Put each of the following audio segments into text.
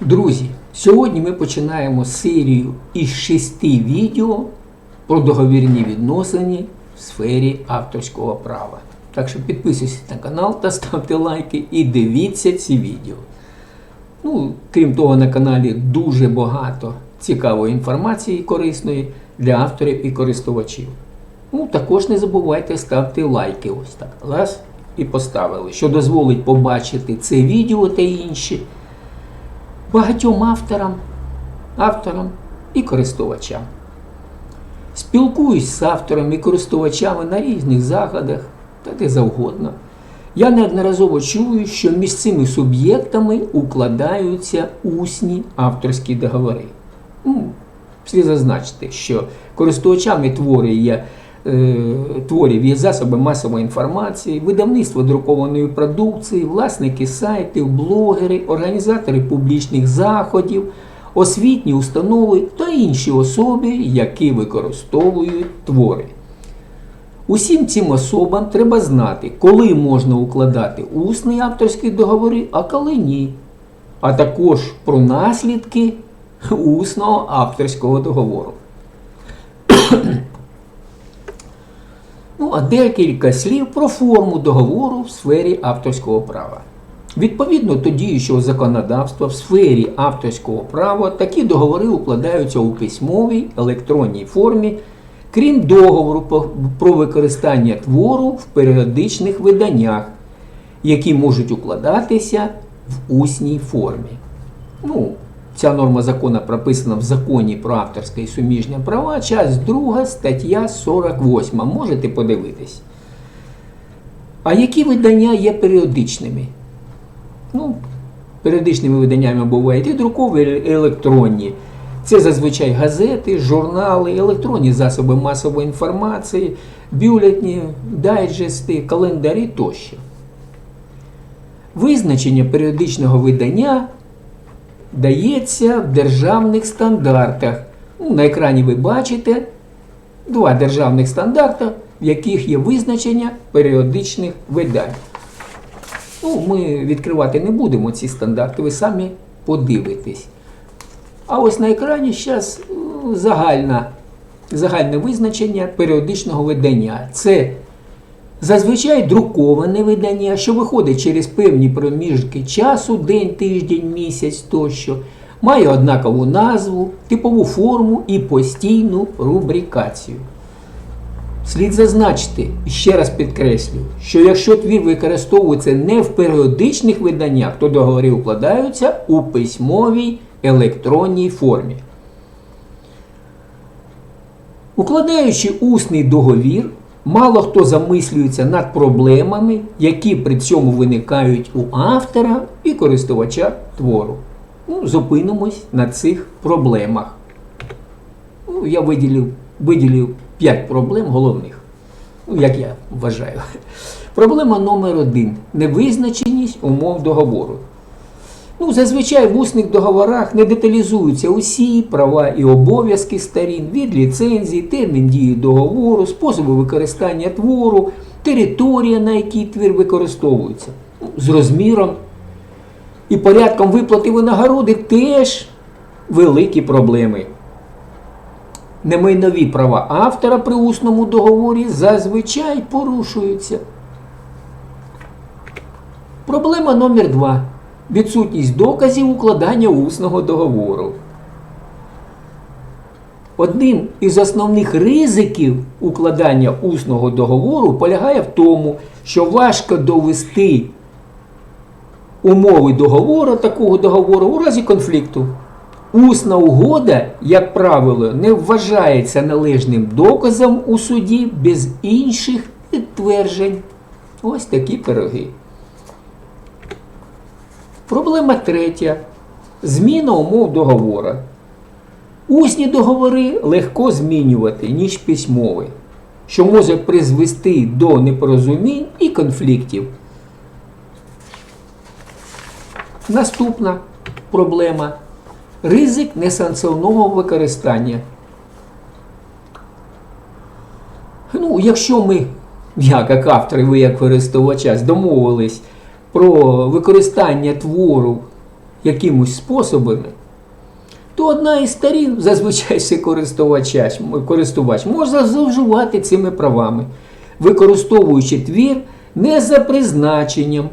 Друзі, сьогодні ми починаємо серію із шести відео про договірні відносини в сфері авторського права. Так що підписуйтесь на канал та ставте лайки і дивіться ці відео. Ну, крім того, на каналі дуже багато цікавої інформації корисної для авторів і користувачів. Ну, також не забувайте ставити лайки. Ось так. Раз і поставили, що дозволить побачити це відео та інші багатьом авторам, авторам і користувачам. Спілкуюсь з авторами і користувачами на різних заходах та де завгодно. Я неодноразово чую, що між цими суб'єктами укладаються усні авторські договори. Слід зазначити, що користувачами творів є, творів є засоби масової інформації, видавництво друкованої продукції, власники сайтів, блогери, організатори публічних заходів, освітні установи та інші особи, які використовують твори. Усім цим особам треба знати, коли можна укладати усні авторські договори, а коли ні. А також про наслідки усного авторського договору. Ну, а декілька слів про форму договору в сфері авторського права. Відповідно до діючого законодавства в сфері авторського права такі договори укладаються у письмовій електронній формі, крім договору про використання твору в періодичних виданнях, які можуть укладатися в усній формі. Ну, ця норма закону прописана в законі про авторське і суміжні права, часть 2, стаття 48. Можете подивитись. А які видання є періодичними? Ну, періодичними виданнями бувають і друкові, і електронні. Це зазвичай газети, журнали, електронні засоби масової інформації, бюлетні, дайджести, календарі тощо. Визначення періодичного видання дається в державних стандартах. Ну, на екрані ви бачите два державних стандарти, в яких є визначення періодичних видань. Ну, ми відкривати не будемо ці стандарти, ви самі подивитесь. А ось на екрані зараз загальне визначення періодичного видання. Це зазвичай друковане видання, що виходить через певні проміжки часу, день, тиждень, місяць тощо, має однакову назву, типову форму і постійну рубрикацію. Слід зазначити, ще раз підкреслю, що якщо твір використовується не в періодичних виданнях, то договори укладаються у письмовій електронній формі. Укладаючи усний договір, мало хто замислюється над проблемами, які при цьому виникають у автора і користувача твору. Ну, зупинимось на цих проблемах. Ну, я виділив, виділив 5 проблем головних. Ну, як я вважаю. Проблема номер один невизначеність умов договору. Ну, зазвичай в усних договорах не деталізуються усі права і обов'язки сторін від ліцензії, термін дії договору, способи використання твору, територія, на якій твір використовується. Ну, з розміром і порядком виплати винагороди теж великі проблеми. Немайнові права автора при усному договорі зазвичай порушуються. Проблема номер два. Відсутність доказів укладання усного договору. Одним із основних ризиків укладання усного договору полягає в тому, що важко довести умови договору, такого договору у разі конфлікту. Усна угода, як правило, не вважається належним доказом у суді без інших підтверджень. Ось такі пироги. Проблема третя. Зміна умов договора. Усні договори легко змінювати, ніж письмові, що може призвести до непорозумінь і конфліктів. Наступна проблема ризик несанкціонованого використання. Ну, якщо ми, я як автор, ви як користувача, домовились про використання твору якимось способами, то одна із сторін, зазвичай ще користувач, користувач може зловживати цими правами, використовуючи твір не за призначенням,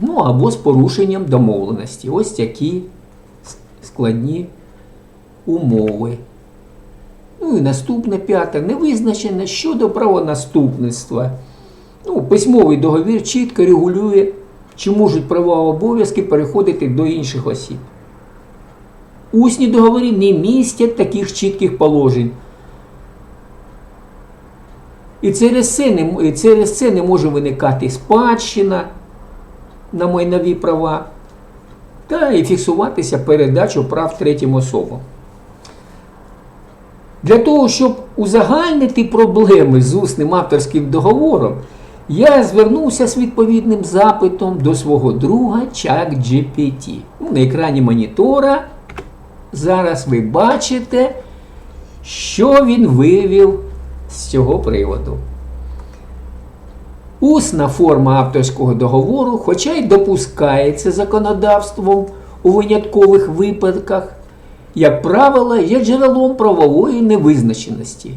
ну або з порушенням домовленості. Ось такі складні умови. Ну і наступне п'яте невизначене щодо правонаступництва. Ну, письмовий договір чітко регулює, чи можуть права обов'язки переходити до інших осіб. Усні договори не містять таких чітких положень. І через це не, і через це не може виникати спадщина на майнові права та і фіксуватися передачу прав третім особам. Для того, щоб узагальнити проблеми з усним авторським договором, я звернувся з відповідним запитом до свого друга ChatGPT. Ну, На екрані монітора зараз ви бачите, що він вивів з цього приводу. Усна форма авторського договору, хоча й допускається законодавством у виняткових випадках, як правило, є джерелом правової невизначеності.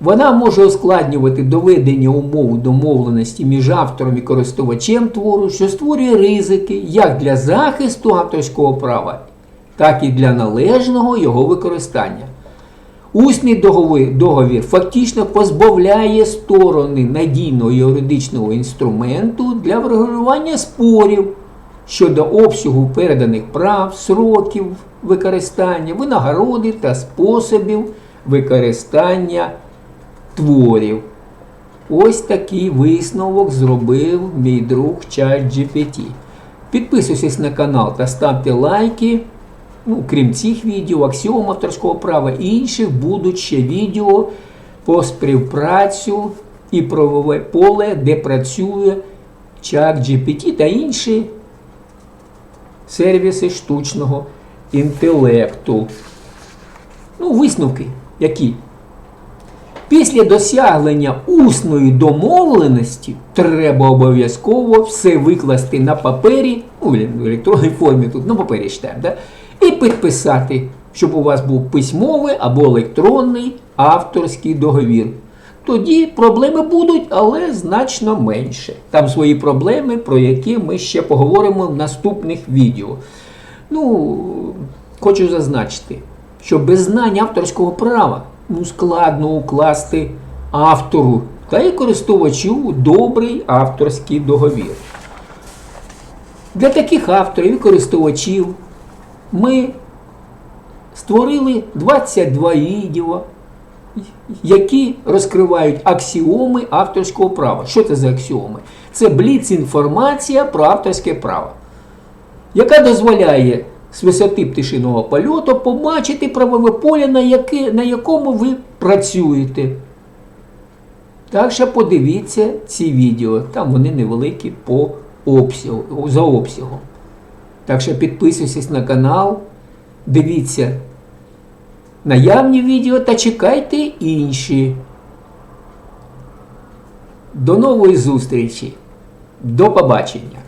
Вона може ускладнювати доведення умов домовленості між автором і користувачем твору, що створює ризики як для захисту авторського права, так і для належного його використання. Усний договір, договір фактично позбавляє сторони надійного юридичного інструменту для врегулювання спорів щодо обсягу переданих прав, сроків використання, винагороди та способів використання творів. Ось такий висновок зробив мій друг ChatGPT. Підписуйтесь на канал та ставте лайки. Ну, крім цих відео, аксіом авторського права і інших будуть ще відео по співпрацю і правове поле, де працює ChatGPT та інші сервіси штучного інтелекту. Ну, висновки які? Після досягнення усної домовленості треба обов'язково все викласти на папері, ну, в електронній формі тут на папері читаємо, да? і підписати, щоб у вас був письмовий або електронний авторський договір. Тоді проблеми будуть, але значно менше. Там свої проблеми, про які ми ще поговоримо в наступних відео. Ну, хочу зазначити, що без знань авторського права складно укласти автору та й користувачу добрий авторський договір. Для таких авторів і користувачів ми створили 22 відео, які розкривають аксіоми авторського права. Що це за аксіоми? Це бліц-інформація про авторське право, яка дозволяє з висоти пташиного польоту побачити правове поле, на, яке, на якому ви працюєте. Так що подивіться ці відео, там вони невеликі по обсягу, за обсягом. Так що підписуйтесь на канал, дивіться наявні відео та чекайте інші. До нової зустрічі. До побачення!